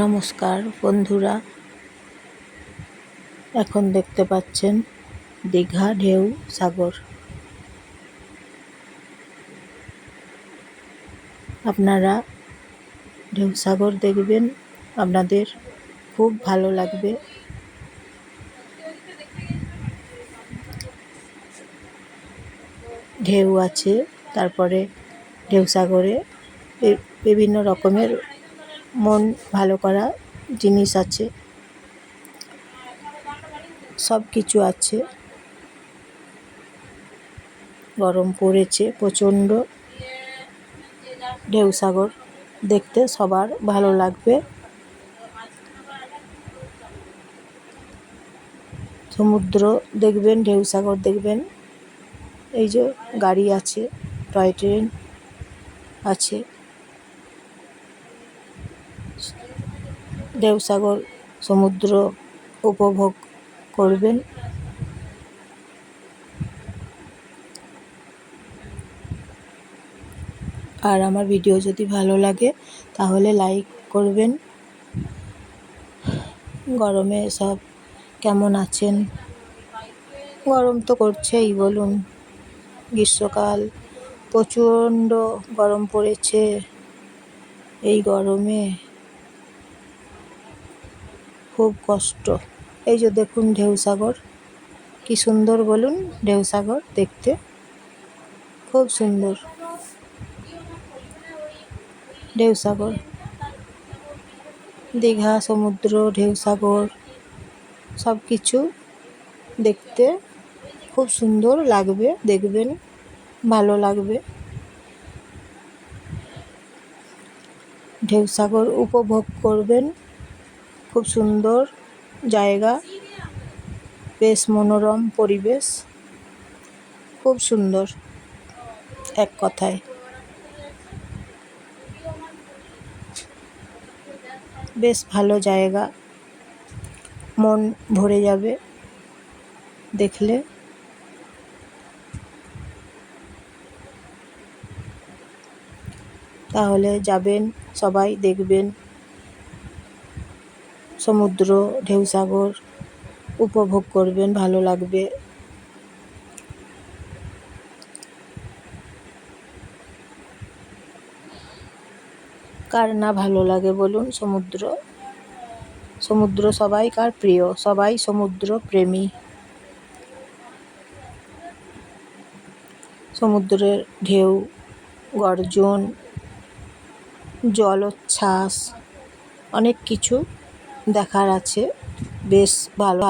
নমস্কার, বন্ধুরা। এখন দেখতে পাচ্ছেন দীঘা ঢেউ সাগর। আপনারা ঢেউ সাগর দেখবেন, আপনাদের খুব ভালো লাগবে। ঢেউ আছে, তারপরে ঢেউ সাগরে বিভিন্ন রকমের মন ভালো করা জিনিস আছে। সব কিছু আছে। গরম পড়েছে প্রচণ্ড। ঢেউ সাগর দেখতে সবার ভালো লাগবে। সমুদ্র দেখবেন, ঢেউ সাগর দেখবেন। এই যে গাড়ি আছে, টয় ট্রেন আছে। ঢেউ সাগর সমুদ্র উপভোগ করবেন। আর আমার ভিডিও যদি ভালো লাগে, তাহলে লাইক করবেন। গরমে সব কেমন আছেন? গরম তো করছেই, বলুন। গ্রীষ্মকাল প্রচণ্ড গরম পড়েছে। এই গরমে খুব কষ্ট। এই যে দেখুন ঢেউ সাগর। কি সুন্দর বলুন ঢেউ সাগর দেখতে। খুব সুন্দর। ঢেউ সাগর। দীঘা, সমুদ্র, ঢেউ সাগর সব কিছু দেখতে খুব সুন্দর লাগবে, দেখবেন ভালো লাগবে। ঢেউ সাগর উপভোগ করবেন। খুব সুন্দর জায়গা, বেশ মনোরম পরিবেশ, খুব সুন্দর এক কথায়। বেশ ভালো জায়গা, মন ভরে যাবে দেখলে। তাহলে যাবেন, সবাই দেখবেন। সমুদ্র, ঢেউ সাগর উপভোগ করবেন, ভালো লাগবে। কার না ভালো লাগে বলুন, সমুদ্র। সমুদ্র সবাই কার প্রিয়? সবাই সমুদ্র প্রেমী। সমুদ্রের ঢেউ, গর্জন, জলোচ্ছ্বাস, অনেক কিছু। দেখার আছে। বেশ ভালো ভালো।